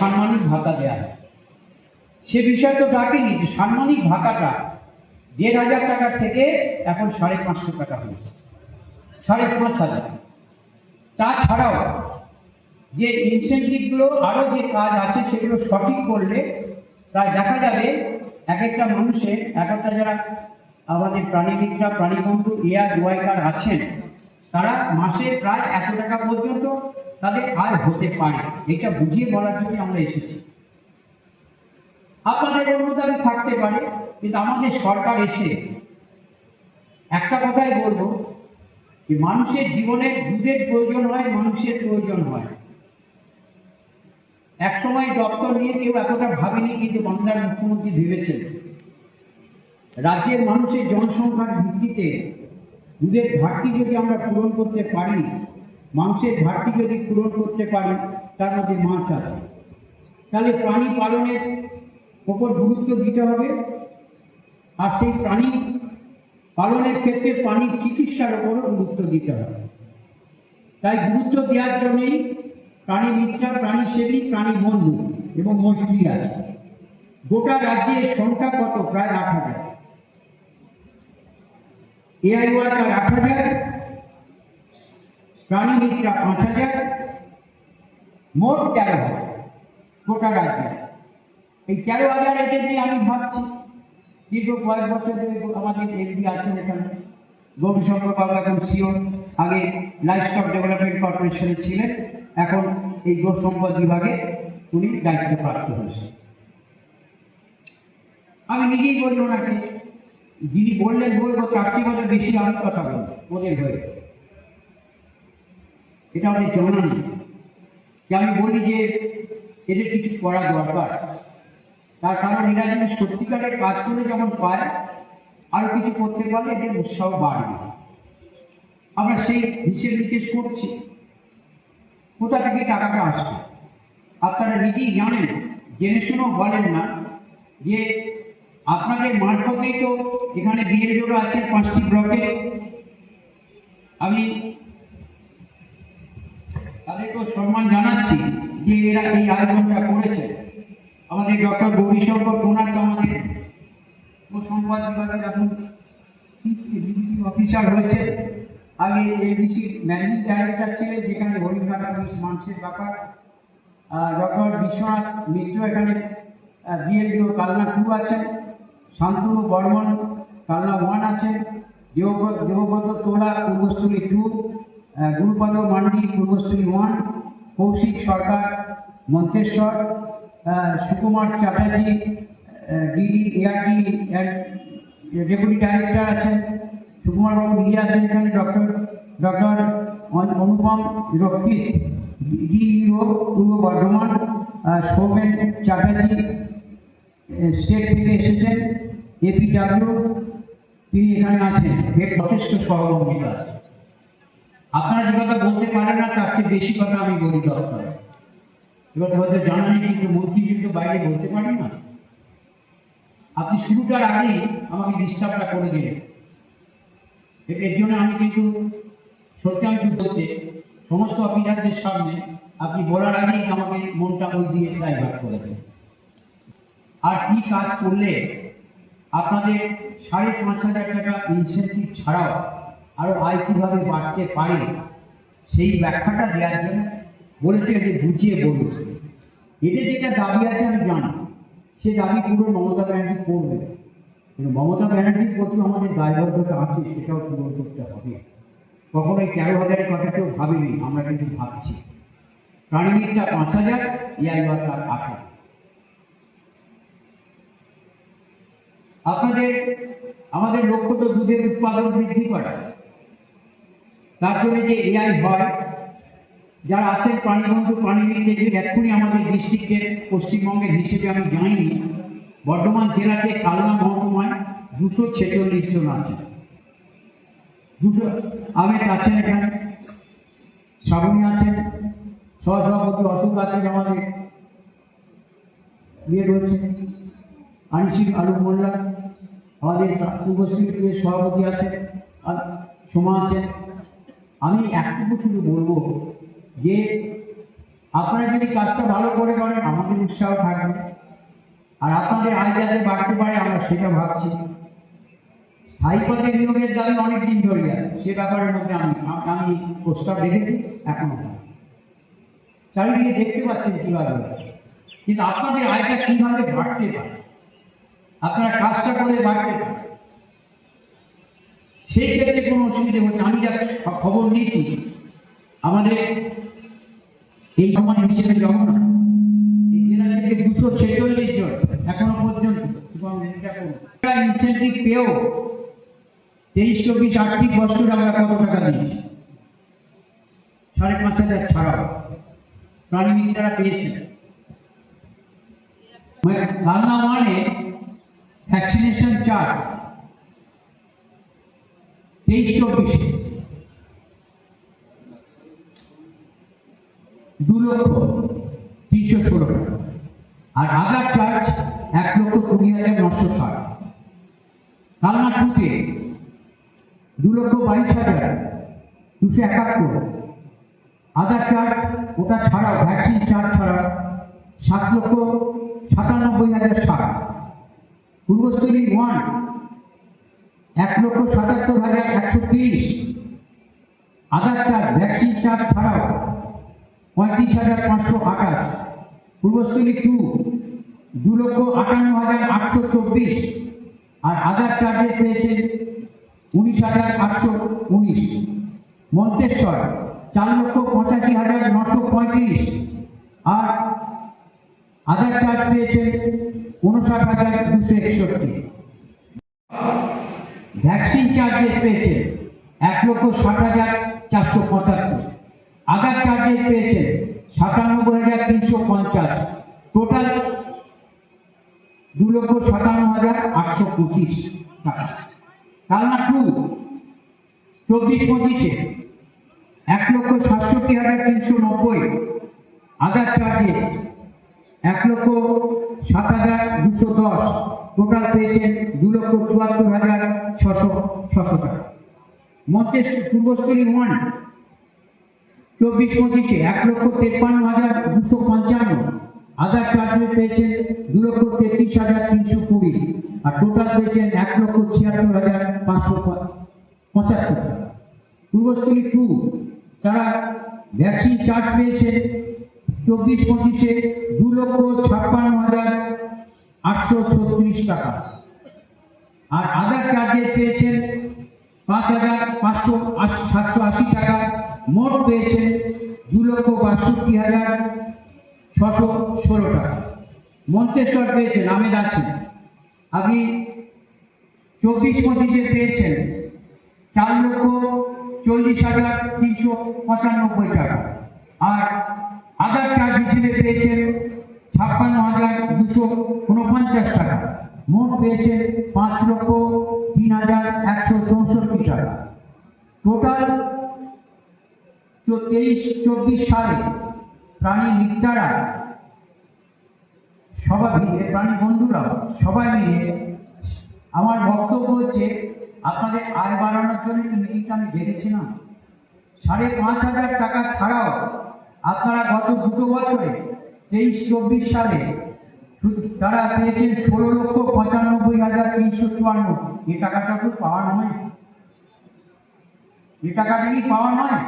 সাম্মানিক ভাতা দেওয়া হয়। সে বিষয় তো ডাকেনি যে সাম্মানিক ভাতাটা দেড় হাজার টাকা থেকে এখন সাড়ে পাঁচশো টাকা হয়েছে। সাড়ে পাঁচ হাজার। তাছাড়াও যে ইনসেন্টিভগুলো আরও যে কাজ আছে, সেগুলো সঠিক করলে প্রায় দেখা যাবে এক একটা মানুষের, এক একটা যারা আমাদের প্রাণীবিদরা, প্রাণীবন্ধু এয়ার ওয়াইকার আছেন, তারা মাসে প্রায় এত টাকা পর্যন্ত তাদের আয় হতে পারে। এটা বুঝিয়ে বলার জন্য আমরা এসেছি। আপনাদের অনুদান থাকতে পারে, কিন্তু আমাদের সরকার এসে একটা কথাই বলব, যে মানুষের জীবনে দুধের প্রয়োজন হয়, মানুষের প্রয়োজন হয়। এক সময় দপ্তর নিয়ে কেউ এতটা ভাবেনি কিন্তু বাংলার মুখ্যমন্ত্রী ভেবেছেন। রাজ্যের মানুষের জনসংখ্যার ভিত্তিতে দুধের ঘাটতি যদি আমরা পূরণ করতে পারি মাংসের ঘাটতি যদি পূরণ করতে পারি, তার মধ্যে মাছ আছে। তাহলে প্রাণী পালনের ওপর গুরুত্ব দিতে হবে। আর সেই প্রাণী পালনের ক্ষেত্রে প্রাণীর চিকিৎসার ওপরও গুরুত্ব দিতে হবে। তাই গুরুত্ব দেওয়ার জন্যই প্রাণী মিত্রা প্রাণী সেবী, প্রাণী বন্ধু এবং মৈত্রী আছে। গোটা রাজ্যের সংখ্যা কত? প্রায় আট হাজার। এআই ওয়ার্কার আট হাজার প্রাণী মিত্রা পাঁচ হাজার মোট তেরো হাজার, গোটা রাজ্যে। এই তেরো হাজার নিয়ে আমি ভাবছি? দীর্ঘ কয়েক বছর ধরে আমাদের এমডি আছেন এখানে গৌরীশঙ্কর বাবু এখন সিও আগে লাইফ স্টক ডেভেলপমেন্ট কর্পোরেশনে ছিলেন, এখন এই গো সম্পদ বিভাগে উনি দায়িত্ব প্রাপ্ত হয়েছে আমি নিজেই বলি ওনাকে যিনি বললেন বলব, তার হয়তো বেশি আমি কথা বলব, ওদের হয়ে। এটা আমাদের জানা নেই যে আমি বলি যে এদের কিছু করা দরকার। তার কারণ এরা যেন সত্যিকারের কাজ করে যখন পায় আরও কিছু করতে পারলে এদের উৎসাহ বাড়বে। আমরা সেই হিসেব নিকেশ করছি। কোথা থেকে টাকাটা আসছে আপনারা নিজেই জানেন, জেনে শুনেও বলেন না যে আপনাদের মারফতেই তো এখানে বিএলওরা আছে পাঁচটি ব্লকে। আমি তাদেরকেও সম্মান জানাচ্ছি যে এরা এই আয়োজনটা করেছে। আমাদের ডক্টর গৌরীশঙ্কর কোনার আমাদের সংবাদ বিভাগের এখন অফিসার হয়েছে, আগে এডিসি ম্যানেজিং ডাইরেক্টর ছিলেন, যেখানে হরিঘাটা মানুষের ব্যাপার। ডক্টর বিশ্বনাথ মিত্র এখানে বিএলডিও কালনা টু আছেন শান্তনু বর্মন কালনা ওয়ান আছেন Debabrata Tola Purbasthali two Gurupada Mandi Purbasthali one Kaushik Sarkar, Manteswar Sukumar Chatterjee DD, ARD deputy director আছেন সুকুমার বাবু নিজে আছেন এখানে ডক্টর ডক্টর অনুপম রক্ষিত ডিইও পূর্ব বর্ধমান সৌমেন চ্যাটার্জি স্টেট থেকে এসেছেন এপিডাব্লিউ তিনি এখানে আছেন। যথেষ্ট সহযোগিতা আছে। আপনারা যে কথা বলতে পারেন না, তার চেয়ে বেশি কথা আমি বলি দরকার। এবার হয়তো জানা কিন্তু মন্ত্রী কিন্তু বাইরে বলতে পারি না। আপনি শুরুটার আগেই আমাকে ডিস্টার্বটা করে দিলেন। এর জন্য আমি কিন্তু সত্যাংশ বলতে সমস্ত অফিসারদের সামনে আপনি বলার আগেই আমাকে মনটা ওই দিয়ে ডাইভার্ট করে দেন আর কি কাজ করলে আপনাদের সাড়ে পাঁচ হাজার টাকা ইনসেন্টিভ ছাড়াও আরও আয় কীভাবে বাড়তে পারে সেই ব্যাখ্যাটা দেওয়ার জন্য বলেছে যে বুঝিয়ে বলুন। এদের যেটা দাবি আছে আমি জানি, সে দাবি পুরো মমতা ব্যানার্জি করবে। কিন্তু মমতা ব্যানার্জির প্রতি আমাদের দায়বদ্ধতা আছে, সেটাও পূরণ করতে হবে। কখনো এই তেরো হাজারের কথা কেউ ভাবেনি, আমরা কিন্তু ভাবছি। প্রাণীমিত্রা পাঁচ হাজার ইয়াই তার আট হাজার। আপনাদের, আমাদের লক্ষ্য তো দুধের উৎপাদন বৃদ্ধি করা। তার জন্য যে এআই হয়, যারা আছেন প্রাণীবন্ধু প্রাণীবিদ এক্ষুনি আমাদের ডিস্ট্রিক্টের পশ্চিমবঙ্গের হিসেবে আমি জানিনি, বর্ধমান জেলাতে কালনা মহকুমায় দুশো ছেচল্লিশ জন আছে। দুশো আমের আছেন এখানে, শ্রাবণী আছেন, সহসভাপতি অশোক আছেন আমাদের ইয়ে রয়েছে আনিসিক আলু মোল্লা, আমাদের পূর্বশ্রীপুরের সভাপতি আছে আর সোমা আছেন। আমি একটুকু শুধু বলব যে আপনারা যদি কাজটা ভালো করে করেন, আমাদের উৎসাহ থাকবে। আর আপনাদের আয় যাতে বাড়তে পারে, আমরা সেটা ভাবছি। স্থায়ী পদে নিয়োগের দাবি অনেক দিন ধরে আছে। সে ব্যাপারের মধ্যে আমি আমি প্রস্তাব রেখেছি, এখনও চারিদিকে দেখতে পাচ্ছেন কীভাবে কিন্তু আপনাদের আয়টা কীভাবে বাড়তে পারে? আপনারা কাজটা করে বাড়তে পারে সেই ক্ষেত্রে কোনো অসুবিধা হচ্ছে আমি যা খবর নিয়েছি, আমাদের এই সমান হিসেবে যখন এই জেলা থেকে দুশো ছেচল্লিশ জন, এখনও পর্যন্ত ইনসেন্টিভ পেয়েও তেইশ, চব্বিশ আর্থিক বছর আমরা কত টাকা দিয়েছি? সাড়ে পাঁচ হাজার ছাড়াও। প্রাণীবিদ্যারা পেয়েছেন। মানে কালনা মানে ভ্যাকসিনেশন চার্জ তেইশ চব্বিশে দু লক্ষ তিনশো ষোলো আর আধার চার্জ এক লক্ষ কুড়ি হাজার নশো ষাট। কালনা টুতে দু লক্ষ বাইশ হাজার দুশো একাত্তর। আধার চার্জ ওটা ছাড়াও ভ্যাকসিন চার্জ ছাড়াও সাত লক্ষ সাতানব্বই হাজার ষাট। পূর্বস্থলী ওয়ান এক লক্ষ সাতাত্তর হাজার একশো তিরিশ। আধার চার্জ ভ্যাকসিন চার্জ ছাড়াও পঁয়ত্রিশ হাজার পাঁচশো আঠাশ। পূর্বস্থলী টু, দু লক্ষ আটান্ন হাজার আটশো চব্বিশ। আর আধার চার্জে পেয়েছেন উনিশ হাজার আটশো উনিশ। মন্তেশ্বর, চার লক্ষ পঁচাশি হাজার নশো পঁয়ত্রিশ। আর আধার চার্জ পেয়েছেন উনষাট হাজার দুশো একষট্টি ভ্যাকসিন চার্জেস পেয়েছেন এক লক্ষ ষাট হাজার চারশো পঁচাত্তর। আধার চার্জেস পেয়েছেন সাতানব্বই হাজার তিনশো পঞ্চাশ। টোটাল দু লক্ষ সাতান্ন হাজার আটশো পঁচিশ টাকা। টু চব্বিশ পঁচিশে এক লক্ষ সাতষট্টি হাজার তিনশো নব্বই। আধার চার্জে এক লক্ষ সাত হাজার দুশো দশ। টোটাল পেয়েছেন দু লক্ষ চুয়াত্তর হাজার ছশো ছশো টাকা। মধ্যে পূর্বস্থলী ওয়ান চব্বিশ পঁচিশে এক লক্ষ তেপ্পান্ন হাজার দুশো পঞ্চান্ন। আধার চার্জে পেয়েছেন দু লক্ষ তেত্রিশ হাজার তিনশো কুড়ি। আর টোটাল পেয়েছেন এক লক্ষ ছিয়াত্তর হাজার পাঁচশো পঁচাত্তর। পূর্বস্থলী টু তারা ভ্যাকসিন চার্জ পেয়েছে চব্বিশ পঁচিশে দু লক্ষ ছাপ্পান্ন হাজার আটশো ছত্রিশ টাকা। আর আধার চার্জে পেয়েছেন পাঁচ হাজার পাঁচশো সাতশো আশি টাকা। মোট পেয়েছেন দু লক্ষ বাষট্টি হাজার ছশো ষোলো টাকা। মন্তেশ্বর পেয়েছেন আমেদ আছেন আপনি চব্বিশ পঁচিশে পেয়েছেন চার লক্ষ চল্লিশ হাজার তিনশো পঁচানব্বই টাকা। আর আধার চার্জ হিসেবে পেয়েছেন ছাপ্পান্ন হাজার দুশো উনপঞ্চাশ টাকা। মোট পেয়েছেন পাঁচ লক্ষ তিন হাজার একশো চৌষট্টি টাকা। টোটাল তেইশ চব্বিশ সালে প্রাণী মিত্রারা সবাই মিলে, প্রাণী বন্ধুরা সবাই মিলে আমার বক্তব্য হচ্ছে আপনাদের আয় বাড়ানোর জন্য মিটিংটা আমি দেখেছিলাম সাড়ে পাঁচ হাজার টাকা ছাড়াও আপনারা গত দুটো বছরে, তেইশ, চব্বিশ সালে তারা পেয়েছেন ষোলো লক্ষ পঁচানব্বই হাজার তিনশো চুয়ান্ন। এ টাকাটা তো পাওয়া নয়। এ টাকাটা কি পাওয়া নয়?